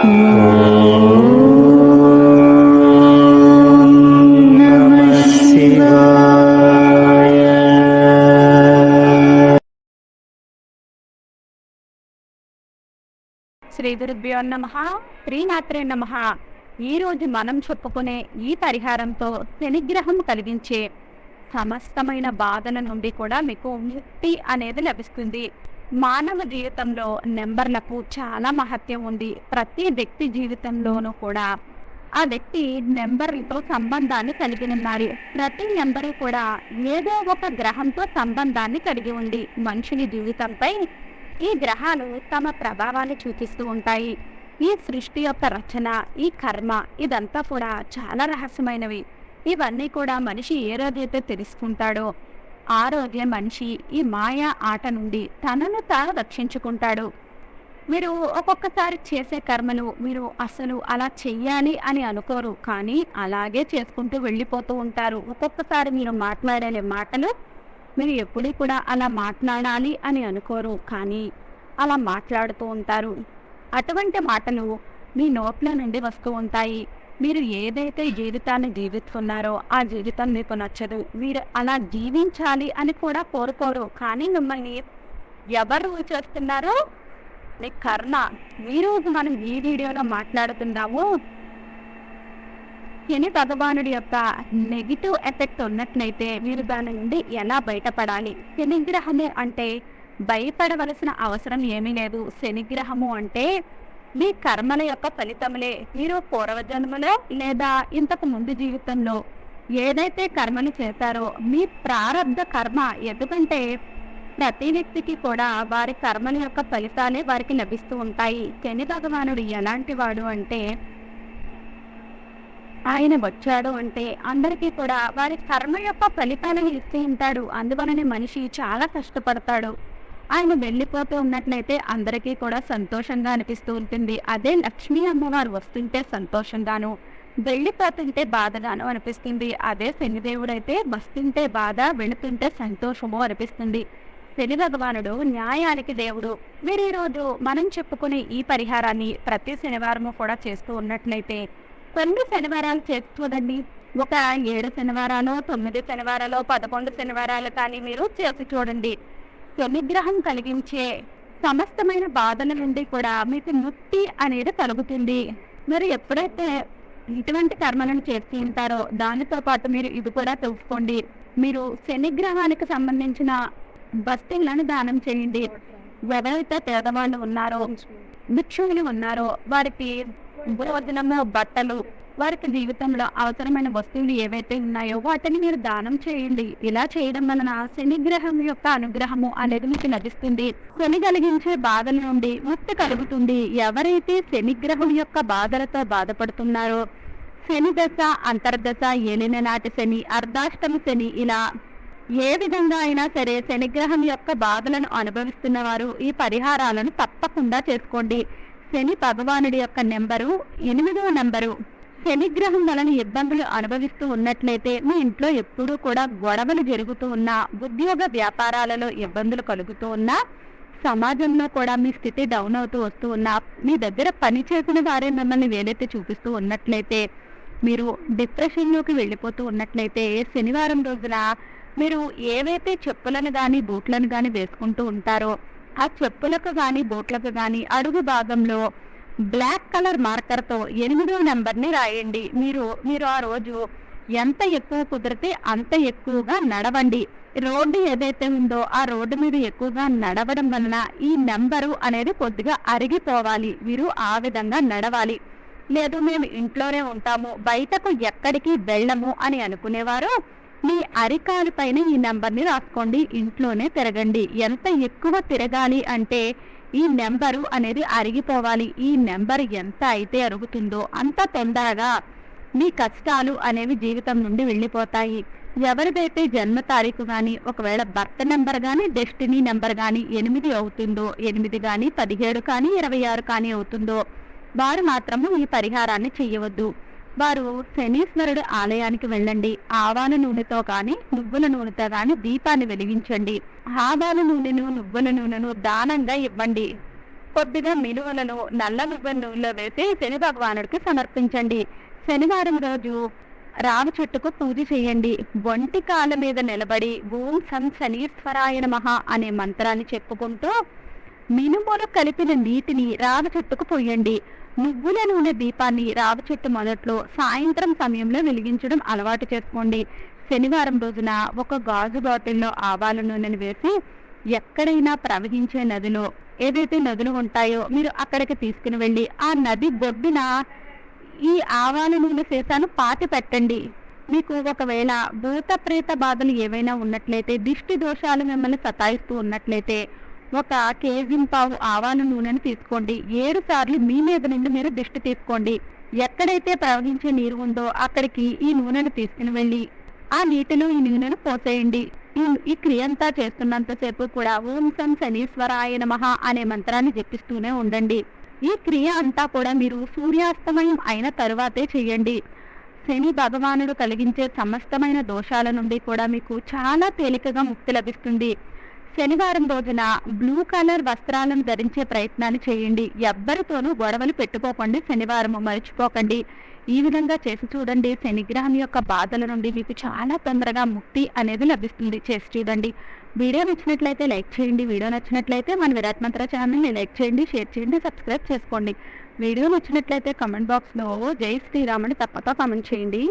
శ్రీ గురుభ్యో నమ. శ్రీనాథ్రే నమ. ఈ రోజు మనం చెప్పుకునే ఈ పరిహారంతో శనిగ్రహం కలిగించే సమస్తమైన బాధల నుండి కూడా మీకు ముక్తి అనేది లభిస్తుంది. మానవ జీవితంలో నెంబర్లకు చాలా మహత్యం ఉంది. ప్రతి వ్యక్తి జీవితంలోనూ కూడా ఆ వ్యక్తి నెంబర్లతో సంబంధాన్ని కలిగి ఉన్నారు. ప్రతి నెంబర్ కూడా ఏదో ఒక గ్రహంతో సంబంధాన్ని కలిగి ఉంది. మనుషుని జీవితంపై ఈ గ్రహాలు తమ ప్రభావాన్ని చూపిస్తూ ఉంటాయి. ఈ సృష్టి యొక్క రచన ఈ కర్మ ఇదంతా కూడా చాలా రహస్యమైనవి. ఇవన్నీ కూడా మనిషి ఏ రోజైతే తెలుసుకుంటాడో ఆరోగ్య మనిషి ఈ మాయా ఆట నుండి తనను తాను రక్షించుకుంటాడు. మీరు ఒక్కొక్కసారి చేసే కర్మలు మీరు అసలు అలా చెయ్యాలి అని అనుకోరు. కానీ అలాగే చేసుకుంటూ వెళ్ళిపోతూ ఉంటారు. ఒక్కొక్కసారి మీరు మాట్లాడే మాటలు మీరు ఎప్పుడూ కూడా అలా మాట్లాడాలి అని అనుకోరు. కానీ అలా మాట్లాడుతూ ఉంటారు. అటువంటి మాటలు మీ నోట్ల నుండి వస్తూ ఉంటాయి. మీరు ఏదైతే జీవితాన్ని జీవిస్తున్నారో ఆ జీవితం మీకు నచ్చదు. మీరు అలా జీవించాలి అని కూడా కోరుకోరు. కానీ మిమ్మల్ని ఎవరు చేస్తున్నారో? నీ కర్ణ ఈరోజు మనం ఈ వీడియోలో మాట్లాడుతున్నాము. శని భగవానుడి యొక్క నెగిటివ్ ఎఫెక్ట్ ఉన్నట్లయితే మీరు దాని నుండి ఎలా బయటపడాలి? శనిగ్రహమే అంటే భయపడవలసిన అవసరం ఏమీ లేదు. శనిగ్రహము అంటే మీ కర్మల యొక్క ఫలితములే. మీరు పూర్వజన్మలో లేదా ఇంతకు ముందు జీవితంలో ఏదైతే కర్మలు చేశారో మీ ప్రారంభ కర్మ ఎందుకంటే ప్రతి వ్యక్తికి కూడా వారి కర్మల యొక్క ఫలితాలే వారికి లభిస్తూ ఉంటాయి. శని భగవానుడు ఎలాంటి వాడు అంటే ఆయన వచ్చాడు అంటే అందరికీ కూడా వారి కర్మ యొక్క ఫలితాలను ఇస్తూ ఉంటాడు. అందువలనే మనిషి చాలా కష్టపడతాడు. ఆయన వెళ్ళిపోతూ ఉన్నట్లయితే అందరికీ కూడా సంతోషంగా అనిపిస్తూ ఉంటుంది. అదే లక్ష్మీ అమ్మవారు వస్తుంటే సంతోషంగాను వెళ్ళిపోతుంటే బాధగాను అనిపిస్తుంది. అదే శనిదేవుడు అయితే వస్తుంటే బాధ వెళుతుంటే సంతోషము అనిపిస్తుంది. శని భగవానుడు న్యాయానికి దేవుడు. మీరు ఈరోజు మనం చెప్పుకునే ఈ పరిహారాన్ని ప్రతి శనివారము కూడా చేస్తూ ఉన్నట్లయితే కొన్ని శనివారాలు చేసుకోదండి ఒక ఏడు శనివారాలు తొమ్మిది శనివారాలు పదకొండు శనివారాలు కానీ మీరు చేసి చూడండి. శనిగ్రహం కలిగించే సమస్తమైన బాధల నుండి కూడా మీకు ముక్తి అనేది కలుగుతుంది. మీరు ఎప్పుడైతే ఇటువంటి కర్మలను చేస్తూ ఉంటారో దానితో పాటు మీరు ఇది కూడా తెలుసుకోండి. మీరు శనిగ్రహానికి సంబంధించిన బస్తీలను దానం చేయండి. ఎవరైతే పేదవాళ్ళు ఉన్నారో భిక్షువులు ఉన్నారో వారికి భోజనము బట్టలు వారికి జీవితంలో అవసరమైన వస్తువులు ఏవైతే ఉన్నాయో వాటిని మీరు దానం చేయండి. ఇలా చేయడం వలన శనిగ్రహం యొక్క అనుగ్రహము అనేది మీకు లభిస్తుంది. శని కలిగించే బాధల నుండి ముక్తి కలుగుతుంది. ఎవరైతే శనిగ్రహం యొక్క బాధలతో బాధపడుతున్నారో శని దశ అంతర్దశ ఏలిన నాటి శని అర్ధాష్టమి శని ఇలా ఏ విధంగా అయినా సరే శనిగ్రహం యొక్క బాధలను అనుభవిస్తున్న వారు ఈ పరిహారాలను తప్పకుండా చేసుకోండి. శని భగవానుడి యొక్క నెంబరు ఎనిమిదవ నెంబరు. శనిగ్రహం వలన ఇబ్బందులు అనుభవిస్తూ ఉన్నట్లయితే మీ ఇంట్లో ఎప్పుడూ కూడా గొడవలు జరుగుతూ ఉన్నా ఉద్యోగ వ్యాపారాలలో ఇబ్బందులు కలుగుతూ ఉన్నా సమాజంలో కూడా మీ స్థితి డౌన్ అవుతూ వస్తూ ఉన్నా మీ దగ్గర పని చేసిన వారే మిమ్మల్ని వేలైతే చూపిస్తూ ఉన్నట్లయితే మీరు డిప్రెషన్లోకి వెళ్ళిపోతూ ఉన్నట్లయితే శనివారం రోజున మీరు ఏవైతే చెప్పులను కానీ బూట్లను కానీ వేసుకుంటూ ఉంటారో ఆ చెప్పులకు కానీ బూట్లకు కానీ అడుగు భాగంలో బ్లాక్ కలర్ మార్కర్తో ఎనిమిదో నెంబర్ని రాయండి. మీరు మీరు ఆ రోజు ఎంత ఎక్కువ కుదిరితే అంత ఎక్కువగా నడవండి. రోడ్డు ఏదైతే ఉందో ఆ రోడ్డు మీద ఎక్కువగా నడవడం వలన ఈ నెంబరు అనేది కొద్దిగా అరిగిపోవాలి. మీరు ఆ విధంగా నడవాలి. లేదు మేము ఇంట్లోనే ఉంటాము. బయటకు ఎక్కడికి వెళ్ళము అని అనుకునేవారు మీ అరికాలు పైన ఈ నెంబర్ని రాసుకోండి. ఇంట్లోనే తిరగండి. ఎంత ఎక్కువ తిరగాలి అంటే ఈ నెంబరు అనేది అరిగిపోవాలి. ఈ నెంబర్ ఎంత అయితే అరుగుతుందో అంత తొందరగా మీ కష్టాలు అనేవి జీవితం నుండి వెళ్ళిపోతాయి. ఎవరిదైతే జన్మ తారీఖు కానీ ఒకవేళ బర్త్ నెంబర్ కానీ డెస్టినీ నెంబర్ కానీ ఎనిమిది అవుతుందో ఎనిమిది కానీ పదిహేడు కానీ ఇరవై ఆరు కానీ అవుతుందో వారు మాత్రము ఈ పరిహారాన్ని చేయవద్దు వారు శనీశ్వరుడు ఆలయానికి వెళ్ళండి. ఆవాల నూనెతో కానీ నువ్వుల నూనెతో కానీ దీపాన్ని వెలిగించండి. ఆవాల నూనెను నువ్వుల నూనెను దానంగా ఇవ్వండి. కొద్దిగా మినువులను నల్ల నువ్వుల నూనెలో వేసి శని భగవానుడికి సమర్పించండి. శనివారం రోజు రావి చెట్టుకు పూజ చేయండి. ఒంటి కాళ్ళ మీద నిలబడి ఓం సం శనీశ్వరాయ నమ అనే మంత్రాన్ని చెప్పుకుంటూ మినుములు కలిపిన నీటిని రావి చెట్టుకు పోయండి. నువ్వుల నూనె దీపాన్ని రావి చెట్టు మొదట్లో సాయంత్రం సమయంలో వెలిగించడం అలవాటు చేసుకోండి. శనివారం రోజున ఒక గాజు బాటిల్లో ఆవాల నూనెను వేసి ఎక్కడైనా ప్రవహించే నదిలో ఏదైతే నదులు ఉంటాయో మీరు అక్కడికి తీసుకుని వెళ్ళి ఆ నది బొడ్డున ఈ ఆవాల నూనె సీసాను పాతి పెట్టండి. మీకు ఒకవేళ భూత ప్రేత బాధలు ఏవైనా ఉన్నట్లయితే దిష్టి దోషాలు మిమ్మల్ని సతాయిస్తూ ఉన్నట్లయితే ఒక కేజీ పావు ఆవాల నూనెను తీసుకోండి. ఏడు సార్లు మీ మీద నుండి మీరు దిష్టి తీసుకోండి. ఎక్కడైతే ప్రవహించే నీరు ఉందో అక్కడికి ఈ నూనెను తీసుకుని వెళ్ళి ఆ నీటిలో ఈ నూనెను పోసేయండి. ఈ క్రియ అంతా చేస్తున్నంతసేపు కూడా ఓం సం శనీశ్వరాయ నమః అనే మంత్రాన్ని జపిస్తూనే ఉండండి. ఈ క్రియ అంతా కూడా మీరు సూర్యాస్తమయం అయిన తరువాతే చేయండి. శని భగవానుడు కలిగించే సమస్తమైన దోషాల నుండి కూడా మీకు చాలా తేలికగా ముక్తి లభిస్తుంది. శనివారం రోజున బ్లూ కలర్ వస్త్రాలను ధరించే ప్రయత్నాన్ని చేయండి. ఎవ్వరితోనూ గొడవలు పెట్టుకోకండి. శనివారం మర్చిపోకండి. ఈ విధంగా చేసి చూడండి. శనిగ్రహం యొక్క బాధల నుండి మీకు చాలా తొందరగా ముక్తి అనేది లభిస్తుంది. చేసి చూడండి. వీడియో నచ్చినట్లయితే లైక్ చేయండి. వీడియో నచ్చినట్లయితే మన విరాట్ మంత్ర ఛానల్ని లైక్ చేయండి. షేర్ చేయండి. సబ్స్క్రైబ్ చేసుకోండి. వీడియో నచ్చినట్లయితే కామెంట్ బాక్స్లో జై శ్రీరామ్ అని తప్పక కామెంట్ చేయండి.